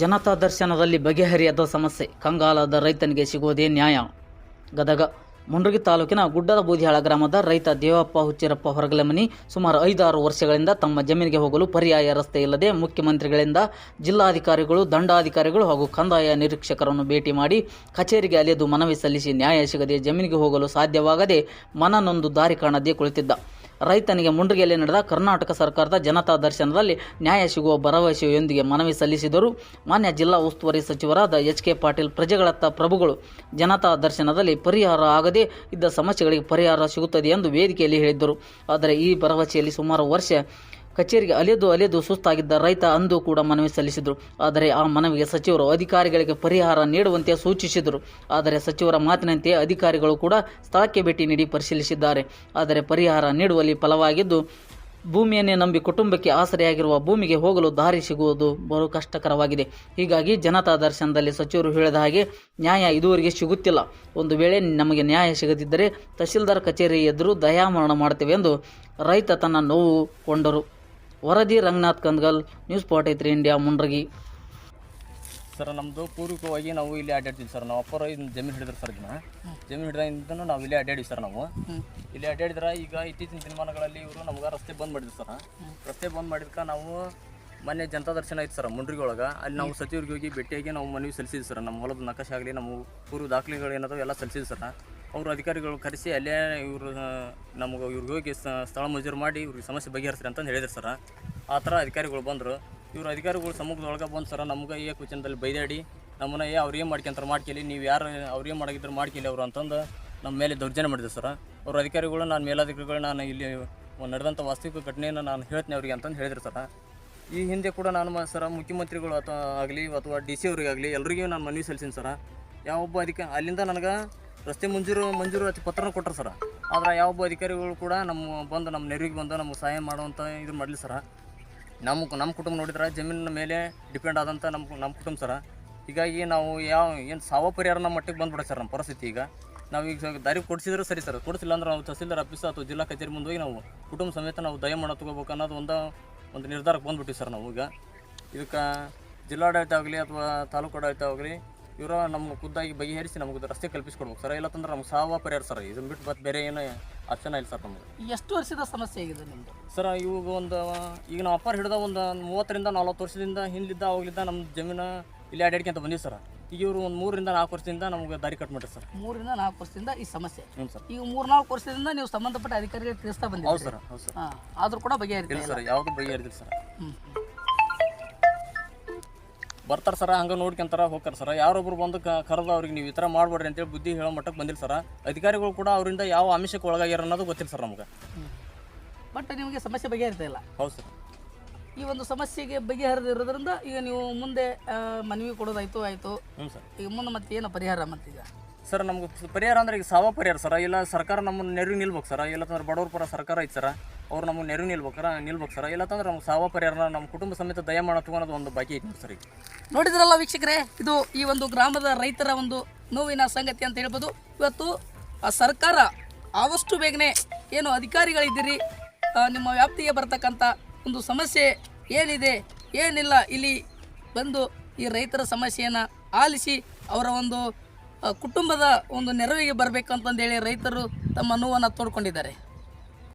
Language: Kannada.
ಜನತಾ ದರ್ಶನದಲ್ಲಿ ಬಗೆಹರಿಯದ ಸಮಸ್ಯೆ. ಕಂಗಾಲದ ರೈತನಿಗೆ ಸಿಗುವುದೇ ನ್ಯಾಯ. ಗದಗ ಮುಂಡ್ರಗಿ ತಾಲೂಕಿನ ಗುಡ್ಡದ ಬೂದಿಹಾಳ ಗ್ರಾಮದ ರೈತ ದೇವಪ್ಪ ಹುಚ್ಚಿರಪ್ಪ ಹೊರಗಲಮನಿ ಸುಮಾರು ಐದಾರು ವರ್ಷಗಳಿಂದ ತಮ್ಮ ಜಮೀನಿಗೆ ಹೋಗಲು ಪರ್ಯಾಯ ರಸ್ತೆ ಇಲ್ಲದೆ ಮುಖ್ಯಮಂತ್ರಿಗಳಿಂದ ಜಿಲ್ಲಾಧಿಕಾರಿಗಳು, ದಂಡಾಧಿಕಾರಿಗಳು ಹಾಗೂ ಕಂದಾಯ ನಿರೀಕ್ಷಕರನ್ನು ಭೇಟಿ ಮಾಡಿ ಕಚೇರಿಗೆ ಅಲೆದು ಮನವಿ ಸಲ್ಲಿಸಿ ನ್ಯಾಯ ಸಿಗದೆ ಜಮೀನಿಗೆ ಹೋಗಲು ಸಾಧ್ಯವಾಗದೆ ಮನನೊಂದು ದಾರಿ ಕಾಣದೇ ಕುಳಿತಿದ್ದ. ರೈತನಿಗೆ ಮುಂಡ್ರಿಗೆಯಲ್ಲಿ ನಡೆದ ಕರ್ನಾಟಕ ಸರ್ಕಾರದ ಜನತಾ ದರ್ಶನದಲ್ಲಿ ನ್ಯಾಯ ಸಿಗುವ ಭರವಸೆಯೊಂದಿಗೆ ಮನವಿ ಸಲ್ಲಿಸಿದರು. ಮಾನ್ಯ ಜಿಲ್ಲಾ ಉಸ್ತುವಾರಿ ಸಚಿವರಾದ ಎಚ್ ಕೆ ಪಾಟೀಲ್ ಪ್ರಜೆಗಳತ್ತ ಪ್ರಭುಗಳು, ಜನತಾ ದರ್ಶನದಲ್ಲಿ ಪರಿಹಾರ ಆಗದೇ ಇದ್ದ ಸಮಸ್ಯೆಗಳಿಗೆ ಪರಿಹಾರ ಸಿಗುತ್ತದೆ ಎಂದು ವೇದಿಕೆಯಲ್ಲಿ ಹೇಳಿದ್ದರು. ಆದರೆ ಈ ಭರವಸೆಯಲ್ಲಿ ಸುಮಾರು ವರ್ಷ ಕಚೇರಿಗೆ ಅಲೆದು ಅಲೆದು ಸುಸ್ತಾಗಿದ್ದ ರೈತ ಅಂದು ಕೂಡ ಮನವಿ ಸಲ್ಲಿಸಿದರು. ಆದರೆ ಆ ಮನವಿಗೆ ಸಚಿವರು ಅಧಿಕಾರಿಗಳಿಗೆ ಪರಿಹಾರ ನೀಡುವಂತೆ ಸೂಚಿಸಿದರು. ಆದರೆ ಸಚಿವರ ಮಾತಿನಂತೆ ಅಧಿಕಾರಿಗಳು ಕೂಡ ಸ್ಥಳಕ್ಕೆ ಭೇಟಿ ನೀಡಿ ಪರಿಶೀಲಿಸಿದ್ದಾರೆ. ಆದರೆ ಪರಿಹಾರ ನೀಡುವಲ್ಲಿ ಫಲವಾಗಿದ್ದು, ಭೂಮಿಯನ್ನೇ ನಂಬಿ ಕುಟುಂಬಕ್ಕೆ ಆಸರೆಯಾಗಿರುವ ಭೂಮಿಗೆ ಹೋಗಲು ದಾರಿ ಸಿಗುವುದು ಬಹು ಕಷ್ಟಕರವಾಗಿದೆ. ಹೀಗಾಗಿ ಜನತಾ ದರ್ಶನದಲ್ಲಿ ಸಚಿವರು ಹೇಳಿದ ಹಾಗೆ ನ್ಯಾಯ ಇದುವರೆಗೆ ಸಿಗುತ್ತಿಲ್ಲ. ಒಂದು ವೇಳೆ ನಮಗೆ ನ್ಯಾಯ ಸಿಗದಿದ್ದರೆ ತಹಶೀಲ್ದಾರ್ ಕಚೇರಿ ಎದುರು ದಯಾಮರಣ ಮಾಡುತ್ತೇವೆ ಎಂದು ರೈತ ತನ್ನ ನೋವು ಕೊಂಡರು. ವರದಿ Ranganath Kandgal news forty three India Mundargi sir ನಮ್ಮದು ಪೂರ್ವಕವಾಗಿ ನಾವು ಇಲ್ಲಿ ಅಡ್ಡಾಡ್ತೀವಿ ಸರ್. ನಾವು ಅಪ್ಪರ ಜಮೀನು ಹಿಡಿದ್ರು ಸರ್ ಇದನ್ನ. ಜಮೀನು ಹಿಡಿದ್ರಿಂದನೂ ನಾವು ಇಲ್ಲಿ ಅಡ್ಡಾಡಿವಿ ಸರ್ ನಾವು. ಇಲ್ಲಿ ಅಡ್ಡಾಡಿದ್ರೆ ಈಗ ಇತ್ತೀಚಿನ ದಿನಮಾನಗಳಲ್ಲಿ ಇವರು ನಮ್ಗೆ ರಸ್ತೆ ಬಂದ್ ಮಾಡಿದ್ರು ಸರ್. ರಸ್ತೆ ಬಂದ್ ಮಾಡಿದ್ಕ ನಾವು ಮೊನ್ನೆ ಜನತಾ ದರ್ಶನ ಆಯ್ತು ಸರ್ ಮುಂಡ್ರಿಗೆ ಒಳಗೆ. ಅಲ್ಲಿ ನಾವು ಸಚಿವರಿಗೆ ಹೋಗಿ ಭೇಟಿಯಾಗಿ ನಾವು ಮನವಿ ಸಲ್ಲಿಸಿದ್ವಿ ಸರ್. ನಮ್ಮ ಹೊಲದ ನಕಾಶೆ ಆಗಲಿ, ನಮ್ಮ ಪೂರ್ವ ದಾಖಲೆಗಳು ಏನದಾವ ಎಲ್ಲ ಸಲ್ಲಿಸಿದ್ವಿ ಸರ್. ಅವರು ಅಧಿಕಾರಿಗಳು ಕರೆಸಿ ಅಲ್ಲೇ ಇವರು ನಮಗೆ ಇವ್ರಿಗೆ ಹೋಗಿ ಸ್ಥಳ ಮಂಜೂರು ಮಾಡಿ ಇವ್ರಿಗೆ ಸಮಸ್ಯೆ ಬಗೆಹರಿಸ್ರಿ ಅಂತಂದು ಹೇಳಿದ್ರು ಸರ. ಆ ಥರ ಅಧಿಕಾರಿಗಳು ಬಂದರು. ಇವರು ಅಧಿಕಾರಿಗಳು ಸಮ್ಮುಖದೊಳಗೆ ಬಂದು ಸರ, ನಮ್ಗೆ ಏ ಕುಚನದಲ್ಲಿ ಬೈದಾಡಿ, ನಮ್ಮನ್ನ ಏ ಅವ್ರು ಏನು ಮಾಡ್ಕೊಂತಾರೆ ಮಾಡ್ಕೇಳಿ, ನೀವು ಯಾರು ಅವ್ರು ಏನು ಮಾಡಿದ್ರು ಮಾಡ್ಕೇಳಿ ಅವರು ಅಂತಂದು ನಮ್ಮ ಮೇಲೆ ದೌರ್ಜನ್ಯ ಮಾಡಿದ್ರು ಸರ. ಅವ್ರ ಅಧಿಕಾರಿಗಳು, ನಾನು ಮೇಲಾಧಿಕಾರಿಗಳು, ನಾನು ಇಲ್ಲಿ ನಡೆದಂಥ ವಾಸ್ತವಿಕ ಘಟನೆಯನ್ನು ನಾನು ಹೇಳ್ತೀನಿ ಅವರಿಗೆ ಅಂತಂದು ಹೇಳಿದ್ರು ಸರ. ಈ ಹಿಂದೆ ಕೂಡ ನಾನು ಸರ ಮುಖ್ಯಮಂತ್ರಿಗಳು ಅಥವಾ ಆಗಲಿ ಅಥವಾ ಡಿ ಸಿ ಅವರಿಗಾಗಲಿ ಎಲ್ರಿಗೂ ನಾನು ಮನವಿ ಸಲ್ಲಿಸೀನಿ ಸರ. ಯಾವೊಬ್ಬ ಅಧಿಕ, ಅಲ್ಲಿಂದ ನನಗೆ ರಸ್ತೆ ಮಂಜೂರು ಅತಿ ಪತ್ರನ ಕೊಟ್ಟರು ಸರ. ಆದರೆ ಯಾವೊಬ್ಬ ಅಧಿಕಾರಿಗಳು ಕೂಡ ನಮ್ಮ ಬಂದು, ನಮ್ಮ ನೆರವಿಗೆ ಬಂದು ನಮಗೆ ಸಹಾಯ ಮಾಡುವಂಥ ಇದು ಮಾಡಲಿ ಸರ. ನಮ್ಮ ನಮ್ಮ ಕುಟುಂಬ ನೋಡಿದ್ರೆ ಜಮೀನಿನ ಮೇಲೆ ಡಿಪೆಂಡ್ ಆದಂಥ ನಮ್ಮ ನಮ್ಮ ಕುಟುಂಬ ಸರ. ಹೀಗಾಗಿ ನಾವು ಯಾವ ಏನು ಸಾವ ಪರಿಹಾರ ನಮ್ಮ ಮಟ್ಟಿಗೆ ಬಂದ್ಬಿಡ ಸರ್ ನಮ್ಮ ಪರಿಸ್ಥಿತಿ ಈಗ. ನಾವು ಈಗ ದಾರಿ ಕೊಡಿಸಿದ್ರೆ ಸರಿ ಸರ್. ಕೊಡಿಸಿಲ್ಲ ಅಂದ್ರೆ ನಾವು ತಹಸೀಲ್ದಾರ್ ಆಫೀಸ್ ಅಥವಾ ಜಿಲ್ಲಾ ಕಚೇರಿ ಮುಂದೆ ಹೋಗಿ ನಾವು ಕುಟುಂಬ ಸಮೇತ ನಾವು ದಯಮಾಡ ತಗೋಬೇಕು ಅನ್ನೋದು ಒಂದು ಒಂದು ನಿರ್ಧಾರಕ್ಕೆ ಬಂದ್ಬಿಟ್ಟಿವಿ ಸರ್ ನಾವು ಈಗ. ಇದಕ್ಕೆ ಜಿಲ್ಲಾಡಳಿತ ಆಗಲಿ ಅಥವಾ ತಾಲೂಕು ಆಡಳಿತ ಆಗಲಿ ಇವರು ನಮ್ಮ ಖುದ್ದಾಗಿ ಬಗೆಹರಿಸಿ ನಮಗೆ ರಸ್ತೆ ಕಲ್ಪಿಸ್ಕೊಡ್ಬೇಕು ಸರ್. ಇಲ್ಲತ್ತಂದ್ರೆ ನಮ್ಗೆ ಸಾವ ಪರಿಹಾರ ಸರ್. ಇದನ್ನ ಬಿಟ್ಟು ಮತ್ತೆ ಬೇರೆ ಏನು ಆಪ್ಷನ್ ಇಲ್ಲ ಸರ್ ನಮಗೆ. ಎಷ್ಟು ವರ್ಷದ ಸಮಸ್ಯೆ ಆಗಿದೆ ನಿಮ್ಮದು ಸರ್ ಇವಾಗ ಒಂದು ಈಗ ನಾವು ಅಪ್ಪಾರ ಹಿಡಿದ ಒಂದು ಮೂವತ್ತರಿಂದ ನಲ್ವತ್ತು ವರ್ಷದಿಂದ ಹಿಂದಿದ್ದ ಅವಾಗಲಿದ್ದ ನಮ್ಮ ಜಮೀನು ಇಲ್ಲಿ ಅಡ್ಯಾಡ್ಕೊಂತ ಬಂದಿವಿ ಸರ್. ಈಗ ಇವರು ಒಂದು ಮೂರರಿಂದ ನಾಲ್ಕು ವರ್ಷದಿಂದ ನಮಗೆ ದಾರಿ ಕಟ್ ಮಾಡ್ರಿ ಸರ್. ಮೂರಿಂದ ನಾಲ್ಕು ವರ್ಷದಿಂದ ಈ ಸಮಸ್ಯೆ. ಹ್ಞೂ ಸರ್. ಈಗ ಮೂರ್ನಾಲ್ಕು ವರ್ಷದಿಂದ ನೀವು ಸಂಬಂಧಪಟ್ಟ ಅಧಿಕಾರಿಗಳಿಗೆ ತಿಳಿಸ್ತಾ ಹೌದು ಬಂದಿದ್ದೀರಿ ಸರ್ ಹೌದು ಸರ್. ಆದ್ರೂ ಕೂಡ ಬಗೆಹರಿತಿಲ್ಲ ಇಲ್ಲ ಸರ್ ಯಾವುದು ಬಗೆಹರಿದಿಲ್ಲ ಸರ್. ಹ್ಮ್. ಬರ್ತಾರೆ ಸರ ಹಂಗೆ ನೋಡ್ಕೊಂತಾರ ಹೋಗ್ತಾರೆ ಸರ. ಯಾರೊಬ್ರು ಬಂದು ಕರೆದು ಅವ್ರಿಗೆ ನೀವು ಈ ಥರ ಮಾಡ್ಬೇಡ್ರಿ ಅಂತೇಳಿ ಬುದ್ಧಿ ಹೇಳೋ ಮಟ್ಟಕ್ಕೆ ಬಂದಿಲ್ಲ ಸರ. ಅಧಿಕಾರಿಗಳು ಕೂಡ ಅವರಿಂದ ಯಾವ ಆಮಿಷಕ್ಕೆ ಒಳಗಾಗ್ಯಾರ ಅನ್ನೋದು ಗೊತ್ತಿಲ್ಲ ಸರ್ ನಮ್ಗೆ. ಬಟ್ ನಿಮಗೆ ಸಮಸ್ಯೆ ಬಗೆಹರಿತಾ ಇಲ್ಲ. ಹೌದು ಸರ್. ಈ ಒಂದು ಸಮಸ್ಯೆಗೆ ಬಗೆಹರಿದಿರೋದ್ರಿಂದ ಈಗ ನೀವು ಮುಂದೆ ಮನವಿ ಕೊಡೋದಾಯ್ತು ಆಯಿತು ಹ್ಞೂ ಸರ್. ಈಗ ಮುಂದೆ ಮತ್ತೆ ಏನು ಪರಿಹಾರ ಮತ್ತೀಗ? ಸರ್ ನಮ್ಗೆ ಪರಿಹಾರ ಅಂದ್ರೆ ಈಗ ಸಾವ ಪರಿಹಾರ ಸರ. ಇಲ್ಲ ಸರ್ಕಾರ ನಮ್ಮನ್ನು ನೆರವು ನಿಲ್ಬೇಕು ಸರ. ಇಲ್ಲ ಬಡವ್ರ ಪರ ಸರ್ಕಾರ ಐತೆ ಸರ. ಅವ್ರು ನಮಗೆ ನೆರವು ನಿಲ್ಬೇಕಾರ ನಿಲ್ಬೇಕು ಸರ ಇಲ್ಲತ್ತಂದ್ರೆ ನಮ್ಗೆ ಸಾವ ಪರಿಹಾರ ನಮ್ಮ ಕುಟುಂಬ ಸಮೇತ ದಯ ಮಾಡೋದು ಒಂದು ಬಾಕಿ ಐತಿ ಸರ್ ನೋಡಿದ್ರಲ್ಲ ವೀಕ್ಷಕರೇ, ಇದು ಈ ಒಂದು ಗ್ರಾಮದ ರೈತರ ಒಂದು ನೋವಿನ ಸಂಗತಿ ಅಂತ ಹೇಳ್ಬೋದು. ಇವತ್ತು ಆ ಸರ್ಕಾರ ಆದಷ್ಟು ಬೇಗನೆ ಏನು ಅಧಿಕಾರಿಗಳಿದ್ದೀರಿ ನಿಮ್ಮ ವ್ಯಾಪ್ತಿಗೆ ಬರ್ತಕ್ಕಂಥ ಒಂದು ಸಮಸ್ಯೆ ಏನಿದೆ, ಏನಿಲ್ಲ ಇಲ್ಲಿ ಬಂದು ಈ ರೈತರ ಸಮಸ್ಯೆಯನ್ನು ಆಲಿಸಿ ಅವರ ಒಂದು ಕುಟುಂಬದ ಒಂದು ನೆರವಿಗೆ ಬರಬೇಕು ಅಂತಂದೇಳಿ ರೈತರು ತಮ್ಮ ನೋವನ್ನು ತೋಡ್ಕೊಂಡಿದ್ದಾರೆ.